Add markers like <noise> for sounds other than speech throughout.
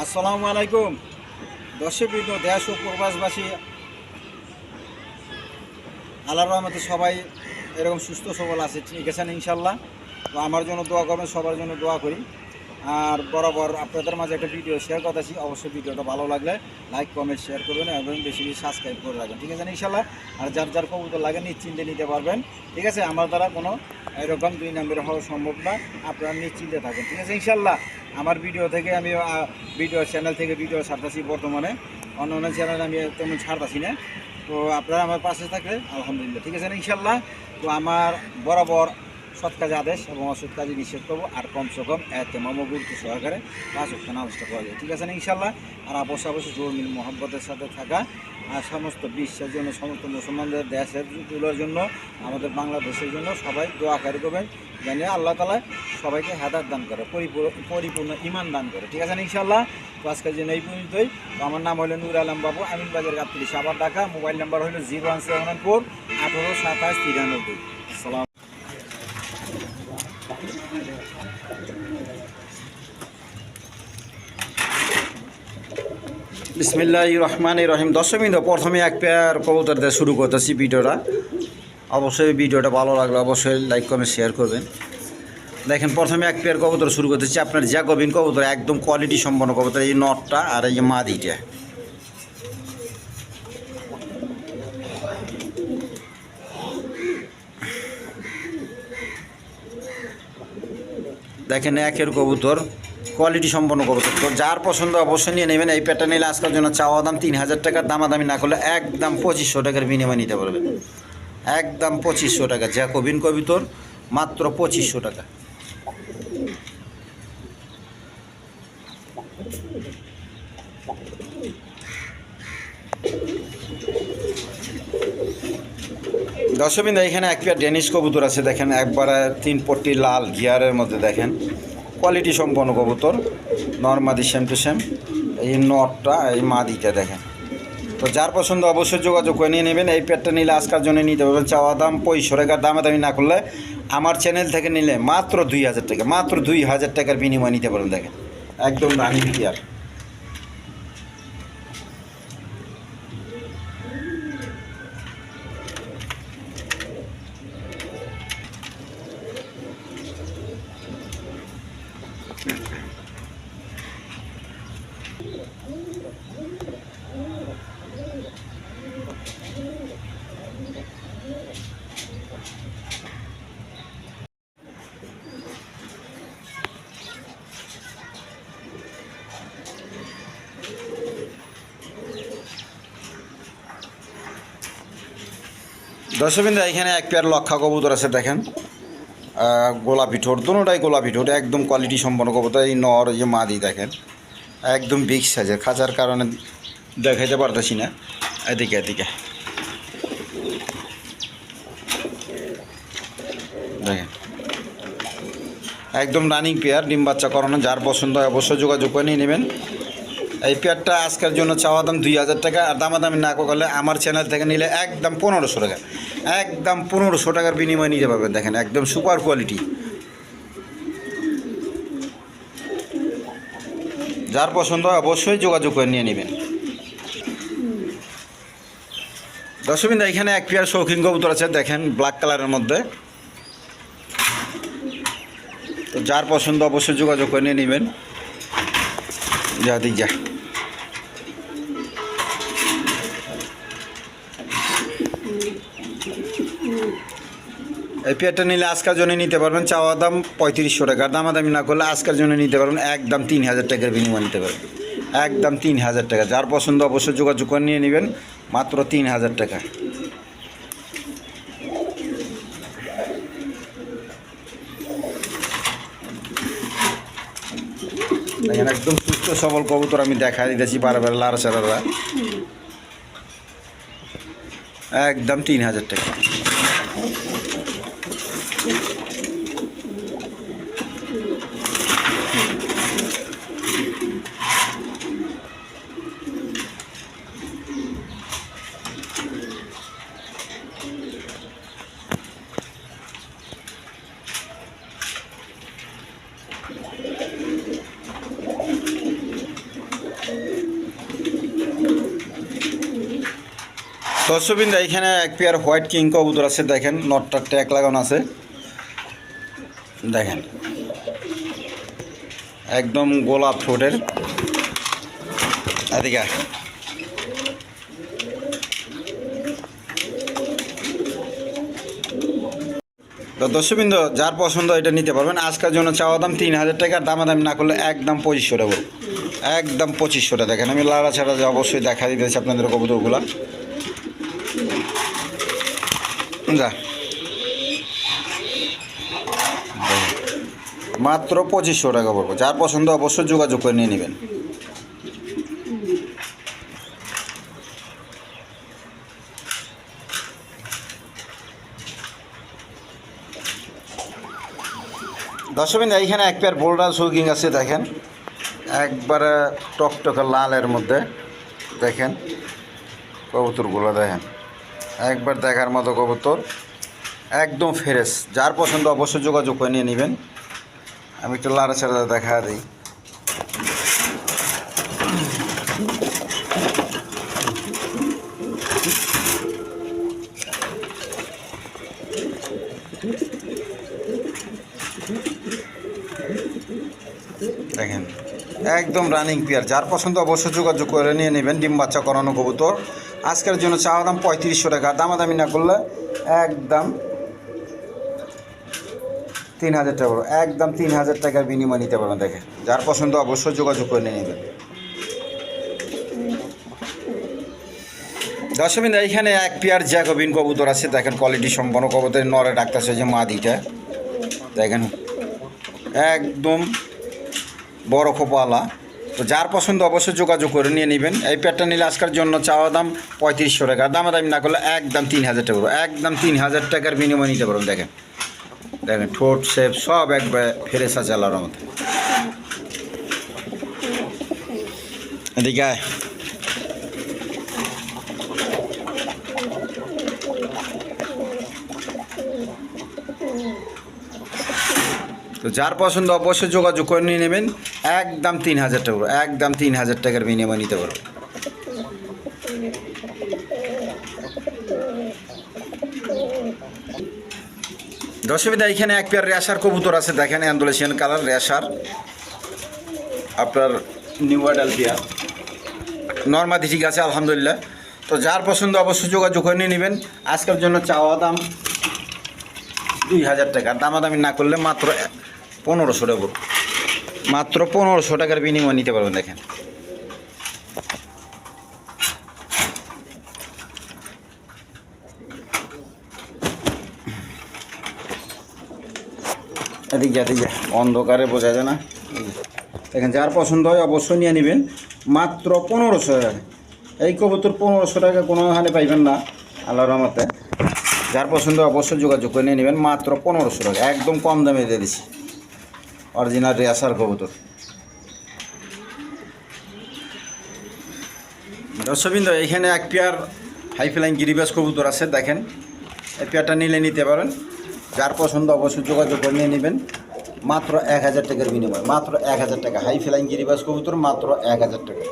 আসসালামু আলাইকুম। দর্শকবৃন্দ, দেশ ও প্রবাসবাসী আল্লাহ রহমতে সবাই এরকম সুস্থ সবল আছে, ঠিক আছেন ইনশাল্লাহ তো আমার জন্য দোয়া করবেন, সবার জন্য দোয়া করি। আর বরাবর আপনাদের মাঝে একটা ভিডিও শেয়ার করতেছি অবশ্যই ভিডিওটা ভালো লাগলে লাইক কমেন্ট শেয়ার করবেন এবং বেশি বেশি সাবস্ক্রাইব করে রাখবেন। ঠিক আছে ইনশাল্লাহ আর যার যার কবুতর লাগে নিশ্চিন্তে নিতে পারবেন। ঠিক আছে? আমার দ্বারা কোনো এরকম দুই নম্বরে হওয়া সম্ভব না। আপনারা নিশ্চিন্তে থাকেন। ঠিক আছে? ইনশাল্লাহ আমার ভিডিও থেকে আমি ভিডিও চ্যানেল থেকে ভিডিও ছাড়তেছি বর্তমানে। অন্য অন্য চ্যানেল আমি তেমন ছাড়তাছি না। তো আপনারা আমার পাশে থাকলে আলহামদুলিল্লাহ। ঠিক আছে ইনশাল্লাহ তো আমার বরাবর সৎ কাজে আদেশ এবং অসৎ কাজে নিষেধ করব। আর কমসে কম এতে মম গুরুত্ব সহকারে পাঁচ অক্ট নামাজটা করা যায়। ঠিক আছে না ইনশাল্লাহ আর অবশ্যই অবশ্যই জোর মিল মোহাম্মতের সাথে থাকা আর সমস্ত বিশ্বের জন্য, সমস্ত মুসলমানদের, দেশের তুলার জন্য, আমাদের বাংলাদেশের জন্য সবাই দোয়া কারি করবেন। জানিয়ে আল্লাহ তালা সবাইকে হেদার দান করে, পরিপূর্ণ পরিপূর্ণ ইমান দান করে। ঠিক আছে না ইনশাল্লাহ তো আজকের জন্য এই পর্যন্তই। তো আমার নাম হলো নুর আলম বাবু আমিন বাজার গাবতলি সাবার ঢাকা। মোবাইল নাম্বার হলো জিরো ওয়ান সেভেন ফোর আঠারো সাতাশ তিরানব্বই। বিসমিল্লাহ রহমান রহিম। দশমিন প্রথমে এক পেয়ার কবুতর দিয়ে শুরু করতেছি ভিডিওটা। অবশ্যই ভিডিওটা ভালো লাগলে অবশ্যই লাইক কমেন্ট শেয়ার করবেন। দেখেন, প্রথমে এক পেয়ার কবুতর শুরু করতেছি। আপনার জ্যাকবিন কবুতর, একদম কোয়ালিটি সম্পন্ন কবুতর। এই নটটা আর এই মাদিটা দেখেন, একের কবুতর কোয়ালিটি সম্পন্ন কবুতর তো যার পছন্দ অবশ্যই নিয়ে নেবেন। এই প্যাটার্ন নিলে আজকের জন্য চাওয়া দাম তিন হাজার টাকার দামাদামি না করলে একদম পঁচিশশো টাকার বিনিময় নিতে পারবেন একদম পঁচিশশো টাকা। যা জ্যাকোবিন কবিতর মাত্র পঁচিশশো টাকা। দশমিন এখানে এক পেয়ার ডেনিশ কবুতর আছে, দেখেন, একবার তিন পট্টি লাল গিয়ারের মধ্যে, দেখেন। কোয়ালিটি সম্পন্ন কবুতর। নর্মাদি সেম টু সেম এই নটটা এই মাদিটা দেখেন। তো যার পছন্দ অবশ্যই যোগাযোগ করে নিয়ে নেবেন। এই পেটটা নিলে আজকার জন্য নিতে পারবেন চাওয়া দাম পঁয়ষো টাকার দামে দামি না করলে আমার চ্যানেল থেকে নিলে মাত্র দুই হাজার টাকা। মাত্র দুই হাজার টাকার বিনিময় নিতে পারবেন, দেখেন। একদম রানি গিয়ার দর্শকবিন্দু এখানে এক পেয়ার লক্ষা কবুতর আছে, দেখেন। গোলাপি ঠোঁট দুটাই গোলাপি ঠোঁট, একদম কোয়ালিটি সম্পন্ন কবুতর, এই নর, এই যে মাদি, দেখেন। একদম বিগ সাইজের খাঁচার কারণে দেখাইতে পারতেছি না। এদিকে এদিকে। দেখেন। একদম রানিং পেয়ার ডিম বাচ্চা করানো, যার পছন্দ হয় অবশ্যই যোগাযোগ করে নিয়ে নেবেন। এই পেয়ারটা আজকের জন্য চাওয়া দাম দুই হাজার টাকা, আর দামাদামি না করলে আমার চ্যানেল থেকে নিলে একদম পনেরোশো টাকা। একদম পনেরোশো টাকার বিনিময়ে নিতে পারবেন, দেখেন একদম সুপার কোয়ালিটি যার পছন্দ হয় অবশ্যই যোগাযোগ করে নিয়ে নেবেন। দর্শকবিন্দা, এখানে এক পেয়ার শৌখিন কবুতর আছে, দেখেন ব্ল্যাক কালারের মধ্যে। তো যার পছন্দ অবশ্যই যোগাযোগ করে নিয়ে নেবেন। যা দিক যা। এই পেয়ারটা নিলে আজকের জন্য নিতে পারবেন চাওয়া দাম পঁয়ত্রিশশো টাকা। দামাদামি না করলে আজকের জন্য নিতে পারবেন একদম তিন হাজার টাকার বিনিময় নিতে পারবেন। একদম তিন হাজার টাকা। যার পছন্দ অবশ্যই যোগাযোগ করে নিয়ে নেবেন, মাত্র তিন হাজার টাকা। দেখেন, একদম সুস্থ, সবল কবুতর আমি দেখা দিতেছি বারবার লারা সারারা একদম তিন হাজার টাকা। দর্শকবৃন্দ, এখানে এক পেয়ার হোয়াইট কিং কবুতর আছে, দেখেন, নটটা ট্যাগ লাগানো আছে। দেখেন, একদম গোলাপ ঠোঁটের। এদিকে তো দর্শকবৃন্দ, যার পছন্দ এটা নিতে পারবেন। আজকের জন্য চাওয়া দাম তিন হাজার টাকা দামাদামি না করলে একদম পঁচিশশো টাকা একদম পঁচিশশো টাকা। দেখেন, আমি লাড়া ছাড়া অবশ্যই দেখা দিতেছি আপনাদের কবুতরগুলা। যা। মাত্র পঁচিশশো টাকা পড়ব। যার পছন্দ অবশ্যই যোগাযোগ করে নিয়ে নেবেন। দশমিন এইখানে এক পেয়ার বোল্ডার সুইকিং আছে, দেখেন। একবারে টকটকে লালের মধ্যে, দেখেন। কবুতরগুলো দেখেন। একবার দেখার মতো কবুতর। একদম ফ্রেশ। যার পছন্দ অবশ্যই যোগাযোগ করে নিয়ে নেবেন। আমি একটু লাড়া ছাড়া দেখা দিই। দেখেন, একদম রানিং পেয়ার যার পছন্দ অবশ্যই যোগাযোগ করে নিয়ে নেবেন। ডিম বাচ্চা করানো কবুতর। আজকের জন্য চাওয়া দাম পঁয়ত্রিশশো টাকা। দামাদামি না করলে একদম তিন হাজার টাকা পড়বে। একদম তিন হাজার টাকার বিনিময় নিতে পারবেন, দেখেন। যার পছন্দ অবশ্যই যোগাযোগ করে নিয়ে নেবেন। দশমিন এইখানে এক পেয়ার জ্যাকোবিন কবুতর আছে। দেখেন কোয়ালিটি সম্পন্ন কবুতরের নরে ডাকতেছে যে মাদিটা দেখেন, একদম বড় খোপাওয়ালা। তো যার পছন্দ অবশ্যই যোগাযোগ করে নিয়ে নেবেন। এই প্যাডটা নিলে আজকের জন্য চাওয়া দাম পঁয়ত্রিশশো টাকা। দামাদামি না করলে একদম তিন হাজার টাকা একদম তিন হাজার টাকার বিনিময় নিতে পারবেন, দেখেন। দেখেন, ঠোঁট সেপ সব একবার ফেরেসা চালার মতো এদিকে তো যার পছন্দ অবশ্যই যোগাযোগ করে নিয়ে নেবেন। একদম তিন হাজার টাকা একদম তিন হাজার টাকার বিনিময় নিতে পারবে দশমিদা এখানে এক পেয়ার রেশার কবুতর আছে, দেখেন অ্যান্ডোলেশিয়ান কালার রেশার। আপনার নিউ অ্যাডাল পেয়ার। নর্মাদি, ঠিক আছে, আলহামদুলিল্লাহ। তো যার পছন্দ অবশ্যই যোগাযোগ করে নিয়ে নেবেন। আজকের জন্য চাওয়া দাম দুই হাজার টাকা। দামাদামি না করলে মাত্র পনেরোশো টাকা। মাত্র পনেরোশো টাকার বিনিময় নিতে পারবেন, দেখেন। এদিকে যা। অন্ধকারে বোঝা যায় না। দেখেন, যার পছন্দ হয় অবশ্যই নিয়ে নেবেন। মাত্র পনেরোশো টাকা। এই কবুতর পনেরোশো টাকা কোনো হানে পাইবেন না আল্লাহ রহমতে। যার পছন্দ অবশ্যই যোগাযোগ করে নিয়ে নেবেন। মাত্র পনেরোশো টাকা, একদম কম দামে দিয়ে দিচ্ছি অরিজিনাল রেয়াসার কবুতর। দর্শকবৃন্দ, এখানে এক পেয়ার হাই ফ্লাইং গিরিবাস কবুতর আছে, দেখেন। এই পেয়ারটা নিলে নিতে পারেন। যার পছন্দ অবশ্যই যোগাযোগ করে নিয়ে নেবেন। মাত্র এক হাজার টাকার বিনিময়, মাত্র এক হাজার টাকা। হাই ফ্লাইং গিরিবাস কবুতর, মাত্র এক হাজার টাকা।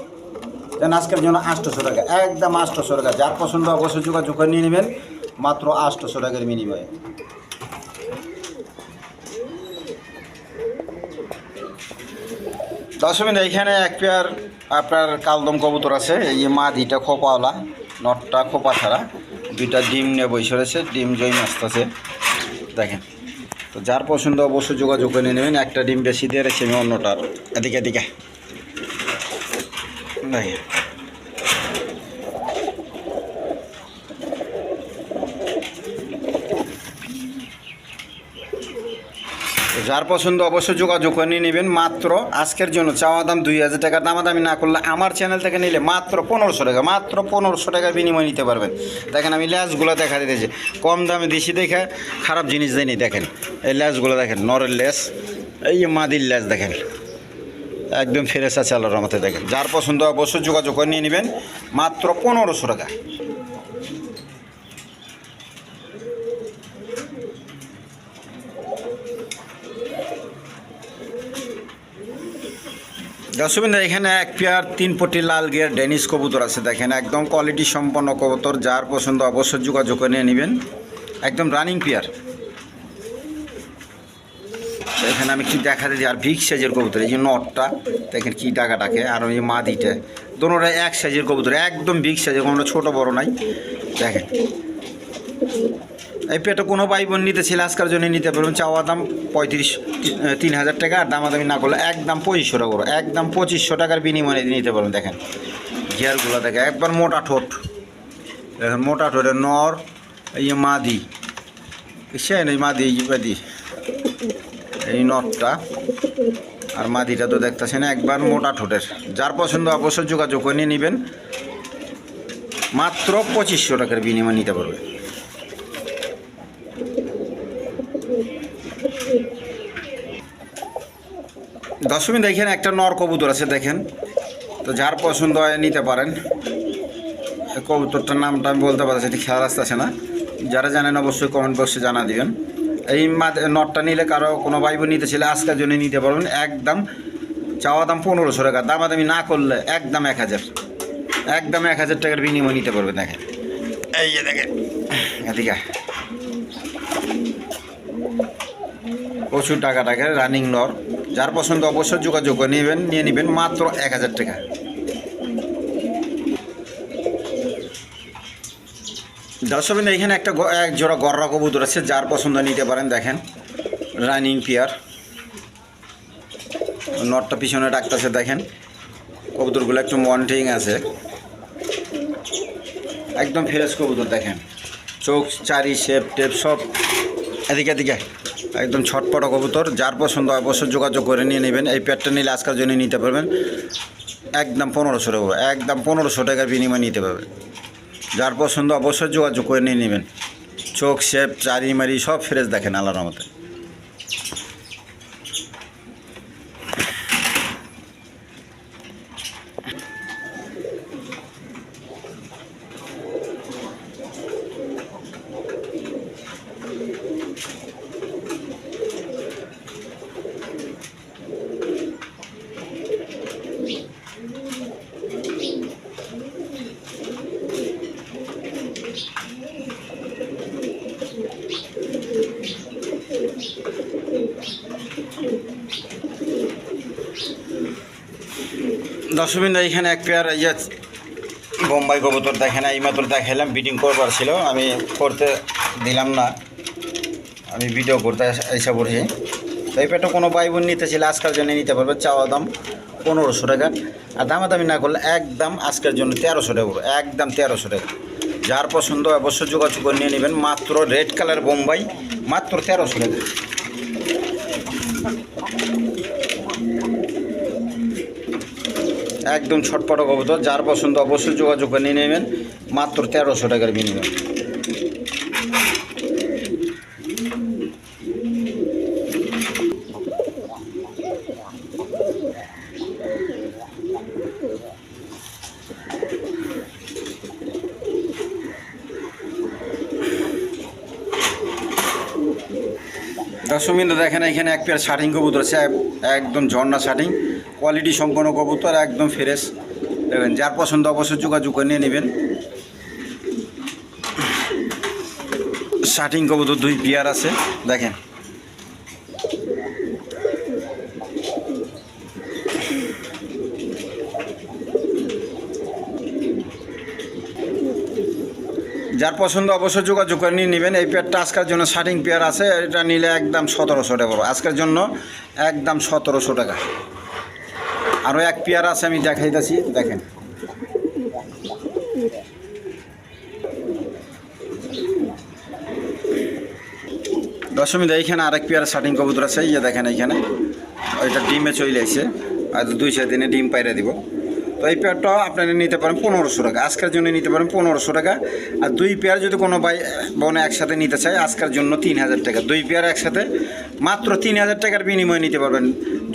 দেন আজকের জন্য আটশোশো টাকা, একদম আটশোশো টাকা। যার পছন্দ অবশ্যই যোগাযোগ করে নিয়ে নেবেন। মাত্র আটশোশো টাকার বিনিময়ে। দশমিন এইখানে এক পেয়ার আপনার কালদম কবুতর আছে, এই যে মাদিটা খোপাওয়ালা, নটটা খোপা ছাড়া। দুইটা ডিম নিয়ে বসে রয়েছে, ডিম জয় আসতেছে দেখেন, তো যার পছন্দ অবশ্যই যোগাযোগ করে নেবেন, একটা ডিম বেশি দিয়ে রেখেছি আমি অন্যটার। এদিকে এদিকে। দেখেন। যার পছন্দ অবশ্যই যোগাযোগ করে নিয়ে নেবেন। মাত্র আজকের জন্য চাওয়া দাম দুই হাজার টাকা। দামাদামি না করলে আমার চ্যানেল থেকে নিলে মাত্র পনেরোশো টাকা। মাত্র পনেরোশো টাকার বিনিময় নিতে পারবেন। দেখেন আমি ল্যাসগুলো দেখা দিতেছি। কম দামে দিছি দেখে খারাপ জিনিস দেয়নি, দেখেন। এই ল্যাসগুলো দেখেন, নরের ল্যাস এই মাদির ল্যাস দেখেন। একদম ফেরেসা চালার মতো দেখেন। যার পছন্দ অবশ্যই যোগাযোগ করে নিয়ে নেবেন। মাত্র পনেরোশো টাকা। দর্শকবৃন্দ এখানে এক পেয়ার তিন পটি লাল গিয়ার ডেনিস কবুতর আছে। দেখেন, একদম কোয়ালিটি সম্পন্ন কবুতর, যার পছন্দ অবশ্যই যোগাযোগ করে নিয়ে নেবেন। একদম রানিং পেয়ার। এখানে আমি কি দেখা দিই, আর বিগ সাইজের কবুতর, এই যে নটটা দেখেন কি টাকাটাকে আর ওই মাদিটা। দোনোটা এক সাইজের কবুতর, একদম বিগ সাইজের কোনো ছোটো বড় নাই। দেখেন। এই পেটে কোনো ভাই বোন নিতে ছিল আজকের জন্য নিতে পারবেন চাওয়া দাম পঁয়ত্রিশ, তিন হাজার টাকা, আর দামাদামি না করলে একদম পঁচিশশো টাকা করে একদম পঁচিশশো টাকার বিনিময়ে নিতে পারবেন, দেখেন। গিয়ারগুলো দেখেন, একবার মোটা ঠোঁট। দেখেন, মোটা ঠোঁটের নর, এই মাদি। সে এই মাদি, এই এই নটটা আর মাদিটা তো দেখতেছেন, একবার মোটা ঠোঁটের। যার পছন্দ অবশ্যই যোগাযোগ করে নিয়ে নেবেন। মাত্র পঁচিশশো টাকার বিনিময়ে নিতে পারবে। দশমী দেখেন একটা নর কবুতর আছে দেখেন। তো যার পছন্দ হয় নিতে পারেন। কবুতরটার নামটা আমি বলতে পারছি এটি খেয়াল আসতেছে না। যারা জানেন অবশ্যই কমেন্ট বক্সে জানা দিবেন। এই নটটা নিলে কারও কোনো ভাই বোন নিতে ছিল আজকের জন্য নিতে পারবেন। একদম চাওয়া দাম পনেরোশো টাকা দামাদামি না করলে একদম এক হাজার। একদম এক হাজার টাকার বিনিময় নিতে পারবে দেখেন। এই যে দেখেন। এদিকে প্রচুর টাকা টাকা রানিং নর। যার পছন্দ অবশ্যই যোগাযোগ করে নেবেন, নিয়ে নেবেন মাত্র এক হাজার টাকা। দর্শকবিন্দ এখানে একটা এক জোড়া গররা কবুতর আছে, যার পছন্দ নিতে পারেন, দেখেন। রানিং পিয়ার। নটটা পিছনে ডাকতেছে, দেখেন। কবুতরগুলো একটু মন্টিং আছে। একদম ফ্রেশ কবুতর, দেখেন। চোখ, চারি শেপ টেপ সব। এদিকে এদিকে। একদম ছটপট কবুতর, যার পছন্দ অবশ্যই যোগাযোগ করে নিয়ে নেবেন। এই প্যাডটা নিলে আজকের জন্য নিতে পারবেন। একদম পনেরোশো টাকা একদম পনেরোশো টাকার বিনিময় নিতে পারবেন। যার পছন্দ অবশ্যই যোগাযোগ করে নিয়ে নেবেন। চোখ শেপ চারি মারি সব ফ্রেশ দেখেন, আল্লাহর মতে দর্শকবৃন্দ এখানে এক পেয়ার ইয়ে বোম্বাই কবুতর দেখেন এই মাত্র দেখাইলাম বিডিং করবার ছিল, আমি করতে দিলাম না। আমি ভিডিও করতে এসে পড়ছি। তো এই পেটটা কোনো ভাই নিতে ছিল আজকের জন্য নিতে পারবে, চাওয়া দাম পনেরোশো টাকা। আর দামাদামি না করলে একদম আজকের জন্য তেরোশো টাকা একদম তেরোশো টাকা। যার পছন্দ অবশ্যই যোগাযোগ করে নিয়ে নেবেন, মাত্র রেড কালার বোম্বাই, মাত্র তেরোশো টাকা। একদম ছটপট কবুতর যার পছন্দ অবশ্যই যোগাযোগ করে নিয়ে নেবেন। মাত্র তেরোশো টাকার বিনিময়। দশমিন দেখেন এখানে এক পেয়ার শাটিং কবুতর আছে। একদম ঝর্ণা শাটিং কোয়ালিটি সম্পন্ন কবুতর একদম ফ্রেশ দেখবেন যার পছন্দ অবশ্যই যোগাযোগ করে নিয়ে নেবেন। শাটিং কবুতর দুই পেয়ার আছে, দেখেন। যার পছন্দ অবশ্যই যোগাযোগ করে নিয়ে নেবেন। এই পেয়ারটা আজকের জন্য শার্টিং পেয়ার আছে, এটা নিলে একদম সতেরোশো টাকা আজকের জন্য একদম সতেরোশো টাকা। আরও এক পেয়ার আছে, আমি দেখাইতেছি, দেখেন। দশমীতে এইখানে আরেক পেয়ার শার্টিং কবুতর আছে ইয়ে দেখেন এইখানে। ওইটা ডিমে চলে আসছে আর দুই চার দিনে ডিম পাইরে দিব। তো এই পেয়ারটা আপনারা নিতে পারেন পনেরোশো টাকা। আজকের জন্য নিতে পারেন পনেরোশো টাকা। আর দুই পেয়ার যদি কোনো ভাই, বোনে একসাথে নিতে চায়, আজকের জন্য তিন হাজার টাকা। দুই পেয়ার একসাথে মাত্র তিন হাজার টাকার বিনিময়ে নিতে পারবেন।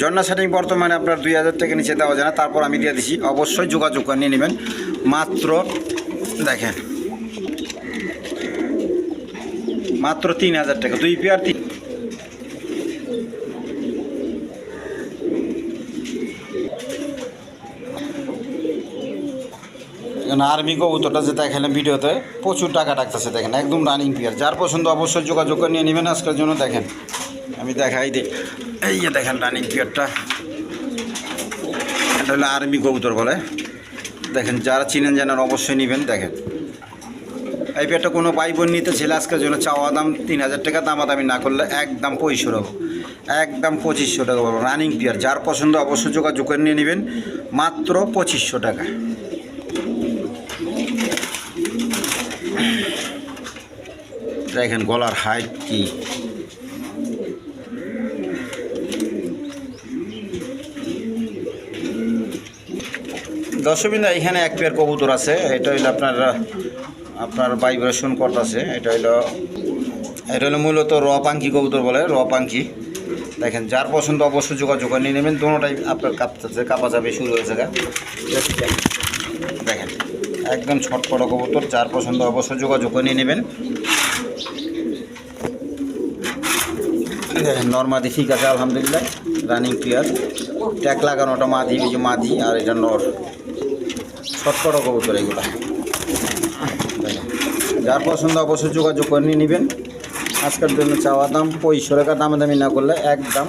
জন্না শাটিং বর্তমানে আপনার দুই হাজার টাকা নিচে দেওয়া যায় না। তারপর আমি দিয়ে দিছি, অবশ্যই যোগাযোগ করে নিয়ে নেবেন। মাত্র, দেখেন, মাত্র তিন হাজার টাকা। দুই পেয়ার তিন এখানে আর্মি কবুতরটা যে দেখালাম ভিডিওতে, প্রচুর টাকা ডাকতেছে দেখেন, একদম রানিং পিয়ার যার পছন্দ অবশ্যই যোগাযোগ করে নিয়ে নেবেন, আজকের জন্য দেখেন। আমি দেখাই দিই। এই যে দেখেন রানিং পিয়ারটা এটা হলো আর্মি কবুতর বলে। দেখেন, যারা চিনেন জানেন অবশ্যই নেবেন, দেখেন। এই পেয়ারটা কোনো পাই বোন নিতে ছেলে আজকের জন্য চাওয়া দাম তিন হাজার টাকা, দামাদামি না করলে একদম পঁয়ষো টাকা। একদম পঁচিশশো টাকা বলব রানিং পিয়ার যার পছন্দ অবশ্যই যোগাযোগ করে নিয়ে নেবেন, মাত্র পঁচিশশো টাকা। দেখেন গলার হাইট কি? দর্শকবিন্দু, এখানে এক পেয়ার কবুতর আছে। এটা হইল আপনার আপনার ভাইব্রেশন করতেছে। এটা হইল, এটা হলো মূলত র কবুতর বলে র দেখেন, যার পছন্দ অবশ্যই যোগাযোগ করে নিয়ে নেবেন। দুটোটাই আপনার কাঁপতেছে, কাপা যাবে, শুরু গা। দেখেন, একদম ছটপট কবুতর, যার পছন্দ অবশ্যই যোগাযোগ করে নিয়ে নেবেন। <coughs> নর্মাদি ঠিক আছে, আলহামদুলিল্লাহ। রানিং ক্লিয়ার ট্যাক লাগানোটা মাদি যে মাদি, আর এটা নর। ছটপট কবুতর এগুলো। যার পছন্দ অবশ্যই যোগাযোগ করে নিয়ে নেবেন। আজকের জন্য চাওয়া দাম পঁয়ষো টাকা দামে দামি না করলে একদম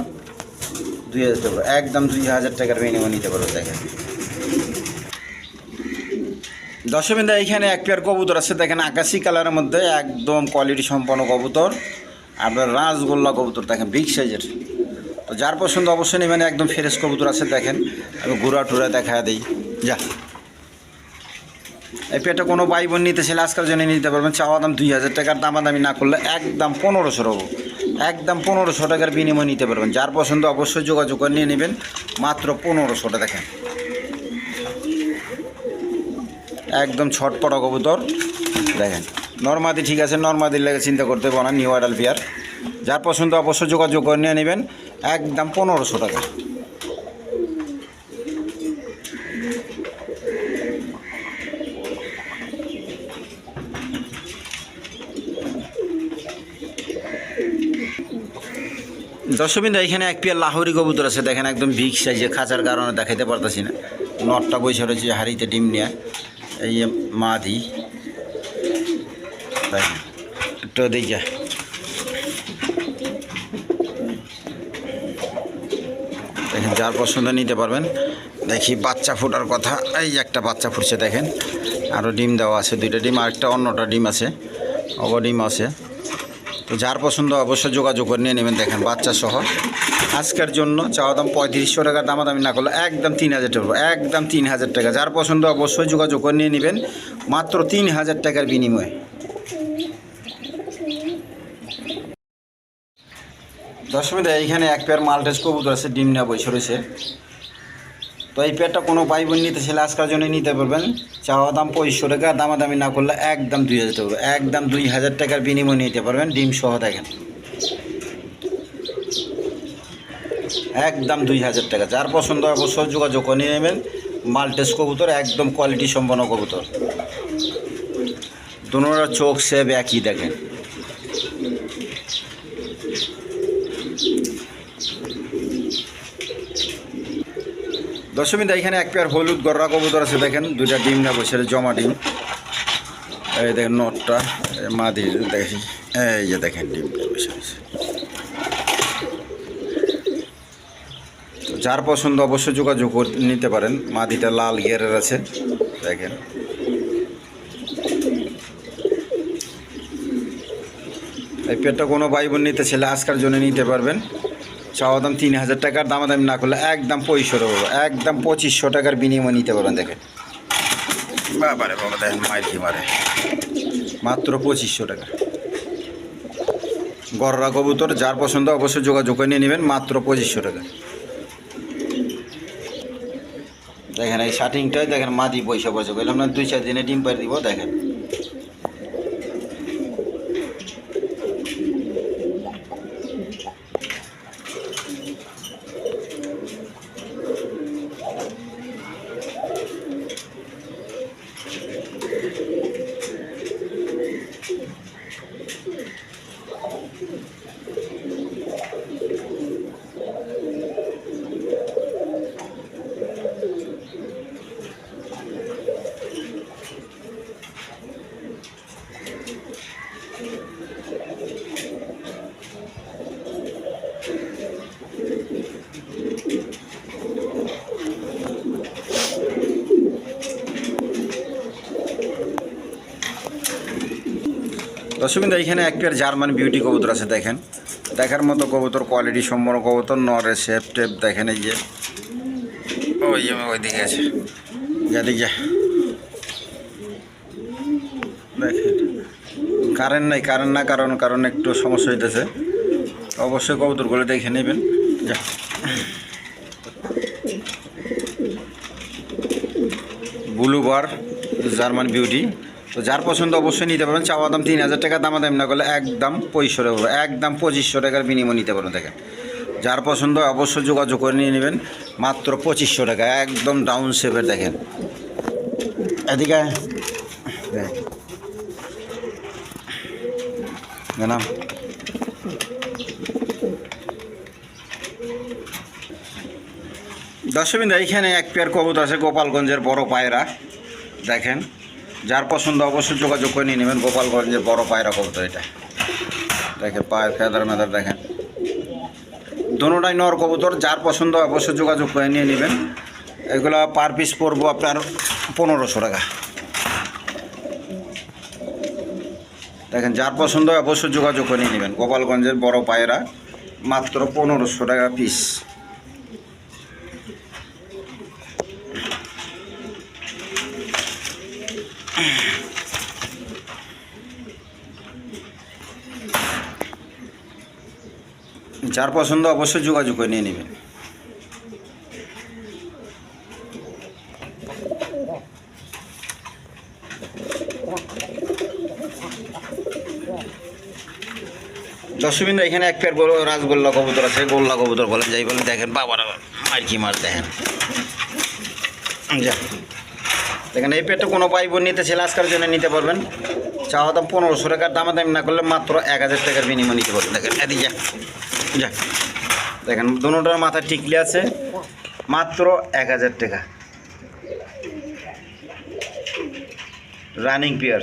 দুই হাজার টাকা, একদম দুই হাজার টাকার বিনিময় নিতে পারব, দেখেন। দশমিন্দা এইখানে এক পেয়ার কবুতর আছে, দেখেন, আকাশি কালারের মধ্যে একদম কোয়ালিটি সম্পন্ন কবুতর। আপনার রাজগোল্লা কবুতর দেখেন বিগ সাইজের তো যার পছন্দ অবশ্যই নেবেন, একদম ফ্রেশ কবুতর আছে, দেখেন। আমি ঘোরা টুরা দেখা দিই। যা। এই পেটে কোনো ভাই বোন নিতে ছেলে আজকাল জন্য নিতে পারবেন চাওয়া দাম দুই হাজার টাকার, দামাদামি না করলে একদম পনেরোশো রবো। একদম পনেরোশো টাকার বিনিময় নিতে পারবেন। যার পছন্দ অবশ্যই যোগাযোগ করে নিয়ে নেবেন, মাত্র পনেরোশোটা দেখেন। একদম ছটপটা কবুতর, দেখেন। নর্মাদি ঠিক আছে, নর্মাদির লেগে চিন্তা করতে পারো না নিউ আইডাল বিয়ার যার পছন্দ অবশ্যই যোগাযোগ করে নিয়ে নেবেন, একদম পনেরোশো টাকা। দর্শকবিন্দু, এখানে এক পেয়ার লাহোরি কবুতর আছে, দেখেন একদম বিগ সাইজে খাঁচার কারণে দেখাইতে পারতাছি না। নটটা বসে রয়েছে হাড়িতে ডিম নিয়ে, এই মাদি। দেখেন একটু দিকে দেখেন, যার পছন্দ নিতে পারবেন। দেখি বাচ্চা ফোটার কথা। এই একটা বাচ্চা ফুটছে, দেখেন। আরও ডিম দেওয়া আছে, দুইটা ডিম, আর একটা অন্যটা ডিম আছে। অব ডিম আছে। তো যার পছন্দ, অবশ্যই যোগাযোগ করে নিয়ে নেবেন, দেখেন, বাচ্চা সহ। আজকের জন্য চাওয়া দাম পঁয়ত্রিশশো টাকা, দামাদামি না করলে একদম তিন হাজার টাকা একদম তিন হাজার টাকা। যার পছন্দ, অবশ্যই যোগাযোগ করে নিয়ে নেবেন। মাত্র তিন হাজার টাকার বিনিময়ে। দশমিদা এইখানে এক পেয়ার মালটেস কবুতর আছে, ডিম নেওয়া বসে রয়েছে। তো এই পেয়ারটা কোনো ভাই বোন নিতে ছেলে আজকের জন্য নিতে পারবেন। চাওয়া দাম পঁচিশশো টাকা, দামাদামি না করলে একদম দুই হাজার টাকা, একদম দুই হাজার টাকার বিনিময় নিতে পারবেন ডিম সহ দেখেন। একদম দুই হাজার টাকা, যার পছন্দ হয় অবশ্যই যোগাযোগ করে নিয়ে নেবেন। মাল্টেস কবুতর, একদম কোয়ালিটি সম্পন্ন কবুতর। দুনোরা চোখ সেব একই দেখেন। দশমিদা এখানে এক পেয়ার হলুদ গররা কবুতর আছে, দেখেন, দুইটা ডিম না বসে জমা ডিম। এই দেখেন, নটটা মাদির দেখি এই যে দেখেন ডিমটা যার পছন্দ অবশ্যই যোগাযোগ নিতে পারেন, মাদিটা লাল গিয়ারের আছে, দেখেন। এই পেটটা কোনো ভাই বোন নিতে ছেলে আজকার জন্য নিতে পারবেন। চাওয়া দাম তিন হাজার টাকার দামাদামি না করলে একদম পঁচিশশো টাকা একদম পঁচিশশো টাকার বিনিময় নিতে পারবেন, দেখেন। বাবারে বাবা, দেখেন মায়ের কি মারে। মাত্র পঁচিশশো টাকা। গররা কবুতর, যার পছন্দ অবশ্যই যোগাযোগ করে নিয়ে নেবেন, মাত্র পঁচিশশো টাকা। দেখেন এই শার্টিংটাই দেখেন মাদি পয়সা পয়সা বললাম না দুই চার দিনে ডিম পাই দিব, দেখেন। দর্শকবিন্দু, এখানে এক পেয়ার জার্মান বিউটি কবুতর আছে, দেখেন। দেখার মতো কবুতর কোয়ালিটি সম্পন্ন কবুতর, নরে শেপ টেপ দেখেন এই যে। ওই যে ওই দিকে আছে। যা দেখেন। কারেন্ট নাই কারেন্ট না, কারণ কারণ একটু সমস্যা হইতেছে। অবশ্যই কবুতরগুলো দেখে নেবেন। যা। ব্লু বার জার্মান বিউটি তো যার পছন্দ অবশ্যই নিতে পারবেন। চাওয়া দাম তিন হাজার টাকা দামা দাম না করলে একদম পঁচিশশো টাকা। একদম পঁচিশশো টাকার বিনিময় নিতে পারবেন দেখেন। যার পছন্দ অবশ্যই যোগাযোগ করে নিয়ে নেবেন, মাত্র পঁচিশশো টাকা, একদম ডাউন শেপের দেখেন। এদিকে। জানাম। দর্শকবিন্দু এইখানে এক পেয়ার কবুতর আছে গোপালগঞ্জের বড় পায়রা। দেখেন। যার পছন্দ অবশ্যই যোগাযোগ করে নিয়ে নেবেন। গোপালগঞ্জের বড় পায়রা কবুতর এটা। দেখেন, পায়ের ফেদার মেদার দেখেন। দোনোটাই নর কবুতর, যার পছন্দ অবশ্যই যোগাযোগ করে নিয়ে নেবেন। এগুলো পার পিস পড়ব আপনার পনেরোশো টাকা। দেখেন, যার পছন্দ অবশ্যই যোগাযোগ করে নিয়ে নেবেন। গোপালগঞ্জের বড় পায়রা, মাত্র পনেরোশো টাকা পিস। যার পছন্দ, অবশ্যই যোগাযোগ করে নিয়ে নেবেন। দর্শকবিন্দু, এখানে এক পেয়ার বড় রাজগোল্লা কবুতর আছে, গোল্লা কবুতর বলেন যাই বলেন দেখেন, বাবার আর কি মাছ দেখেন। যা, দেখেন, এই পেটটা কোনো পাইব নিতে ছেলে আজকের জন্য নিতে পারবেন। চাওয়া দাম পনেরোশো টাকার দামা দাম না করলে মাত্র এক হাজার টাকার বিনিময় নিতে পারবেন। দেখেন, এদিকে দেখেন, দুটার মাথা টিকলি আছে, মাত্র এক হাজার টাকা। রানিং পেয়ার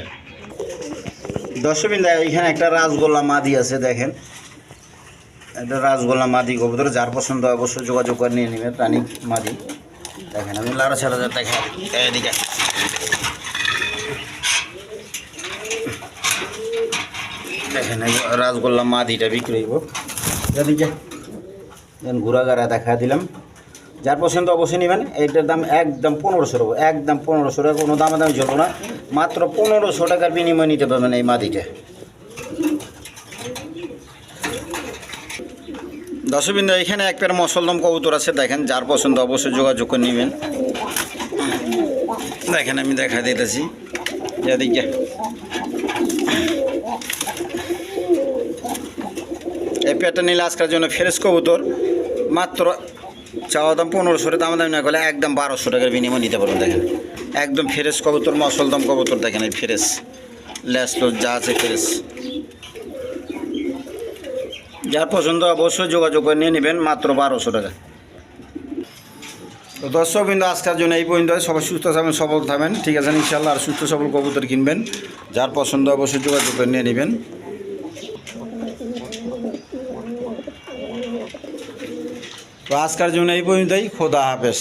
দর্শকবিন্দা, এখানে একটা রাজগোল্লা মাদি আছে, দেখেন। এটা রাজগোল্লা মাদি কবুতর, যার পছন্দ অবশ্যই যোগাযোগ করে নিয়ে নেবেন রানিং মাদি। দেখেন, আমি লারা ছাড়া দেখেন এদিকে দেখেন, এই রাজগোল্লা মাদিটা বিক্রি হইব। ঘোরা গাড়া দেখা দিলাম। যার পছন্দ অবশ্যই নেবেন। এইটার দাম একদম পনেরোশো টাকা একদম পনেরোশো টাকা কোনো দামে দামি চলবো না। মাত্র পনেরোশো টাকার বিনিময় নিতে পারবেন এই মাদিটা দশবিন্দু এখানে এক পেয়ার মসলদম কবুতর আছে, দেখেন, যার পছন্দ অবশ্যই যোগাযোগ করে নেবেন। দেখেন, আমি দেখা দিতেছি। এদিকে। এই পেয়ারটা নিলে আজকের জন্য ফ্রেশ কবুতর। মাত্র চাওয়া দাম পনেরোশো দাম দাম না করলে একদম বারোশো টাকার বিনিময় নিতে পারবেন, দেখেন। একদম ফ্রেশ কবুতর মসলদম কবুতর, দেখেন, এই ফ্রেশ। ল্যাস লোস যা আছে ফ্রেশ। যার পছন্দ অবশ্যই যোগাযোগ করে নিয়ে নেবেন, মাত্র বারোশো টাকা। তো দর্শক বিন্দু, আজকের জন্য এই পর্যন্ত সবাই সুস্থ থাকবেন, সবল থাকবেন। ঠিক আছে ইনশাল্লাহ আর সুস্থ সবল কবুতর কিনবেন। যার পছন্দ অবশ্যই যোগাযোগ করে নিয়ে নেবেন। তো আজকের জন্য এই পর্যন্তই খোদা হাফেজ।